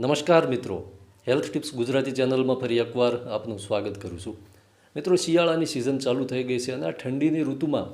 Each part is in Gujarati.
નમસ્કાર મિત્રો. હેલ્થ ટિપ્સ ગુજરાતી ચેનલમાં ફરી એકવાર આપનું સ્વાગત કરું છું. મિત્રો, શિયાળાની સિઝન ચાલુ થઈ ગઈ છે અને આ ઠંડીની ઋતુમાં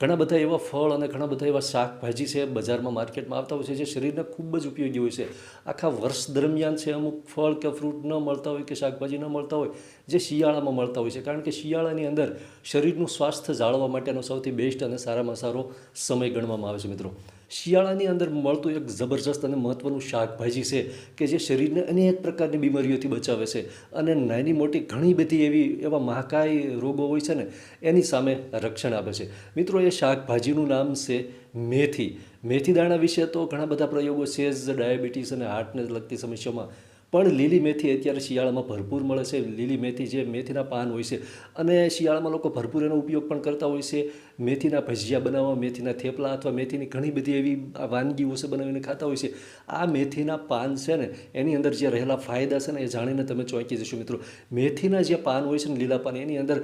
ઘણા બધા એવા ફળ અને ઘણા બધા એવા શાકભાજી છે, બજારમાં માર્કેટમાં આવતા હોય છે, જે શરીરને ખૂબ જ ઉપયોગી હોય છે. આખા વર્ષ દરમિયાન છે અમુક ફળ કે ફ્રૂટ ન મળતા હોય કે શાકભાજી ન મળતા હોય, જે શિયાળામાં મળતા હોય છે. કારણ કે શિયાળાની અંદર શરીરનું સ્વાસ્થ્ય જાળવવા માટેનો સૌથી બેસ્ટ અને સારામાં સારો સમય ગણવામાં આવે છે મિત્રો. શિયાળાની અંદર મળતું એક જબરજસ્ત અને મહત્ત્વનું શાકભાજી છે કે જે શરીરને અનેક પ્રકારની બીમારીઓથી બચાવે છે. અને નાની મોટી ઘણી બધી એવી એવા મહાકાય રોગો હોય છે ને, એની સામે રક્ષણ આપે છે. મિત્રો, એ શાકભાજીનું નામ છે મેથી. મેથી દાણા વિશે તો ઘણા બધા પ્રયોગો છે જ. ડાયાબિટીસ અને હાર્ટને લગતી સમસ્યાઓમાં પણ લીલી મેથી અત્યારે શિયાળામાં ભરપૂર મળે છે. લીલી મેથી જે મેથીના પાન હોય છે અને શિયાળામાં લોકો ભરપૂર એનો ઉપયોગ પણ કરતા હોય છે. મેથીના ભજીયા બનાવવા, મેથીના થેપલા અથવા મેથીની ઘણી બધી એવી વાનગીઓ છે બનાવીને ખાતા હોય છે. આ મેથીના પાન છે ને, એની અંદર જે રહેલા ફાયદા છે ને એ જાણીને તમે ચોંકી જશો મિત્રો. મેથીના જે પાન હોય છે ને, લીલા પાન, એની અંદર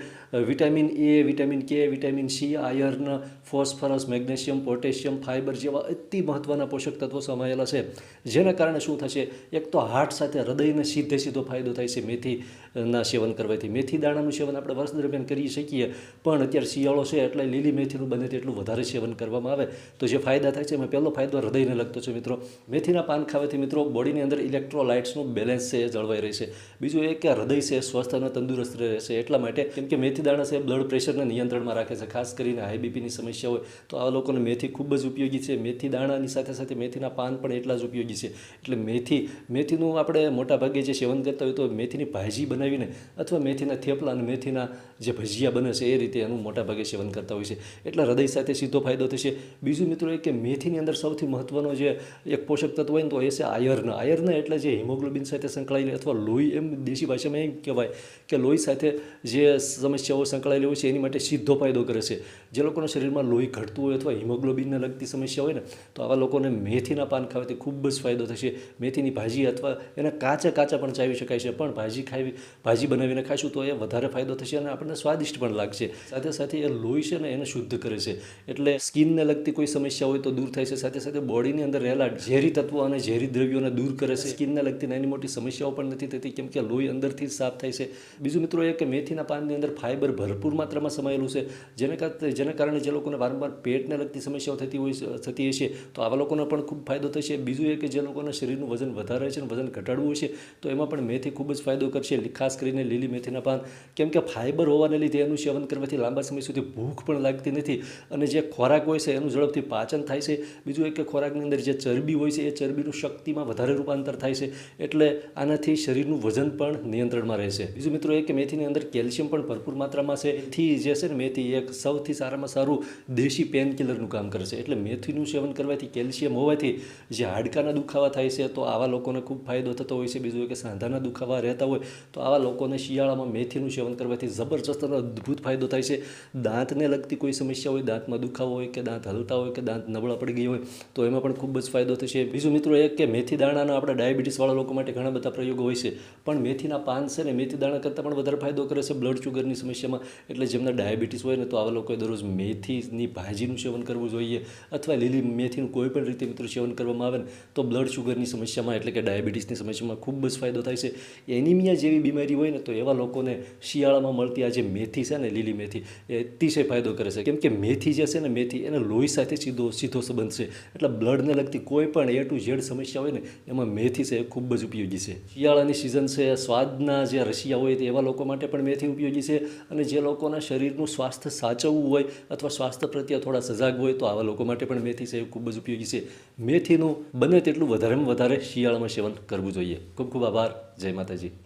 vitamin A, vitamin K, vitamin C, iron, phosphorus, magnesium, potassium fibre જેવા અતિ મહત્ત્વના પોષક તત્વો સમાયેલા છે. જેના કારણે શું થશે? એક તો હાર્ટ સાથે હૃદયને સીધે સીધો ફાયદો થાય છે. મેથીના સેવન કરવાથી મેથી દાણાનું સેવન આપણે વર્ષ દરમિયાન કરી શકીએ, પણ અત્યારે શિયાળો છે એટલે લીલી મેથીનું બને તેટલું વધારે સેવન કરવામાં આવે. તો જે ફાયદા થાય છે એમાં પહેલો ફાયદો હૃદયને લગતો છે મિત્રો. મેથીના પાન ખાવાથી મિત્રો બોડીની અંદર ઇલેક્ટ્રોલાઇટ્સનું બેલેન્સ છે એ જળવાઈ રહેશે બીજું એ કે હૃદય છે સ્વસ્થ અને તંદુરસ્ત રહેશે એટલા માટે કેમ કે મેથી દાણા છે બ્લડ પ્રેશરને નિયંત્રણમાં રાખે છે, ખાસ કરીને હાઈ બીપીની સમસ્યા હોય તો આ લોકોને મેથી ખૂબ જ ઉપયોગી છે. મેથી દાણાની સાથે સાથે મેથીના પાન પણ એટલા જ ઉપયોગી છે. એટલે મેથી, મેથીનું આપણે મોટા ભાગે જે સેવન કરતા હોય તો મેથીની ભાજી બનાવીને અથવા મેથીના થેપલા અને મેથીના જે ભજીયા બને છે, એ રીતે એનું મોટા ભાગે સેવન કરતા હોય છે. એટલે હૃદય સાથે સીધો ફાયદો થશે. બીજું મિત્રો એ કે મેથીની અંદર સૌથી મહત્ત્વનો જે એક પોષક તત્વ હોય ને તો એ છે આયર્ન. આયર્ન એટલે જે હિમોગ્લોબિન સાથે સંકળાયેલી અથવા લોહી એમ દેશી ભાષામાં એમ કહેવાય કે લોહી સાથે જે સમસ્યાઓ સંકળાયેલી હોય છે, એની માટે સીધો ફાયદો કરે છે. જે લોકોના શરીરમાં લોહી ઘટતું હોય અથવા હિમોગ્લોબિનને લગતી સમસ્યા હોય ને, તો આવા લોકોને મેથીના પાન ખાવાથી ખૂબ જ ફાયદો થશે. મેથીની ભાજી અથવા એના કાચા કાચા પણ ચાવી શકાય છે, પણ ભાજી ખાવી, ભાજી બનાવીને ખાઈશું તો એ વધારે ફાયદો થશે અને આપણને સ્વાદિષ્ટ પણ લાગશે. સાથે સાથે એ લોહી છે ને એને શુદ્ધ કરે છે. એટલે સ્કિનને લગતી કોઈ સમસ્યા હોય તો દૂર થાય છે. સાથે સાથે બોડીની અંદર રહેલા ઝેરી તત્વો અને ઝેરી દ્રવ્યોને દૂર કરે છે. સ્કિનને લગતી નાની મોટી સમસ્યાઓ પણ નથી થતી, કેમ કે લોહી અંદરથી જ સાફ થાય છે. બીજું મિત્રો એ કે મેથીના પાનની અંદર ફાઇબર ભરપૂર માત્રામાં સમાયેલું છે. જેને જેના કારણે જે લોકોને વારંવાર પેટને લગતી સમસ્યાઓ થતી હોય, થતી હશે, તો આવા લોકોને પણ ખૂબ ફાયદો થશે. બીજું એ કે જે લોકોના શરીરનું વજન વધારે છે અને વજન ઘટાડવું હશે તો એમાં પણ મેથી ખૂબ જ ફાયદો કરશે ખાસ કરીને લીલી મેથીના પાન. કેમ કે ફાઇબર હોવાને લીધે એનું સેવન કરવાથી લાંબા સમય સુધી ભૂખ પણ લાગતી નથી અને જે ખોરાક હોય છે, એનું ઝડપથી પાચન થાય છે. બીજું એક ખોરાકની અંદર જે ચરબી હોય છે, એ ચરબીનું શક્તિમાં વધારે રૂપાંતર થાય છે, એટલે આનાથી શરીરનું વજન પણ નિયંત્રણમાં રહેશે. બીજું મિત્રો એ મેથીની અંદર કેલ્શિયમ પણ ભરપૂર માત્રામાં છે. એથી જે છે ને મેથી એક સૌથી સારામાં સારું દેશી પેનકિલરનું કામ કરે છે. એટલે મેથીનું સેવન કરવાથી કેલ્શિયમ હોવાથી જે હાડકાના દુખાવા થાય છે, તો આવા લોકોને ખૂબ ફાયદો થતો હોય છે, બીજું કે સાંધાના દુખાવા રહેતા હોય, તો આવા લોકોને શિયાળામાં મેથીનું સેવન કરવાથી જબરજસ્ત અને અદ્ભુત ફાયદો થાય છે. દાંતને લગતી કોઈ સમસ્યા હોય, દાંતમાં દુખાવો હોય કે દાંત હલતા હોય કે દાંત નબળા પડી ગઈ હોય, તો એમાં પણ ખૂબ જ ફાયદો થશે. બીજું મિત્રો એ કે મેથી દાણાના આપણા ડાયાબિટીસવાળા લોકો માટે ઘણા બધા પ્રયોગો હોય છે, પણ મેથીના પાન છે ને મેથી દાણા કરતાં પણ વધારે ફાયદો કરે છે બ્લડ શુગરની સમસ્યામાં. એટલે જેમના ડાયાબિટીસ હોય ને, તો આવા લોકોએ દરરોજ મેથીની ભાજીનું સેવન કરવું જોઈએ, અથવા લીલી મેથીનું કોઈ પણ રીતે મિત્રો સેવન કરવામાં આવે ને, તો બ્લડ શુગરની સમસ્યામાં, એટલે કે ડાયાબિટીસની સમસ્યામાં ખૂબ જ ફાયદો થાય છે. એનિમિયા જેવી બીમારી હોય ને તો એવા લોકોને શિયાળામાં મળતી આ જે મેથી છે ને, લીલી મેથી, એ અતિશય ફાયદો કરે છે. કેમ કે મેથી જે છે ને, મેથી એને લોહી સાથે સીધો સીધો સંબંધ છે. એટલે બ્લડને લગતી કોઈ પણ એ ટુ ઝેડ સમસ્યા હોય ને, એમાં મેથી છે એ ખૂબ જ ઉપયોગી છે. શિયાળાની સિઝન છે, સ્વાદના જે રશિયા હોય તે એવા લોકો માટે પણ મેથી ઉપયોગી છે. અને જે લોકોના શરીરનું સ્વાસ્થ્ય સાચવવું હોય અથવા સ્વાસ્થ્ય પ્રત્યે થોડા સજાગ હોય તો આવા લોકો માટે પણ મેથી છે એ ખૂબ જ ઉપયોગી છે. મેથીનું બને તેટલું વધારેમાં વધારે શિયાળામાં સેવન કરવું જોઈએ ખૂબ ખૂબ આભાર. જય માતાજી.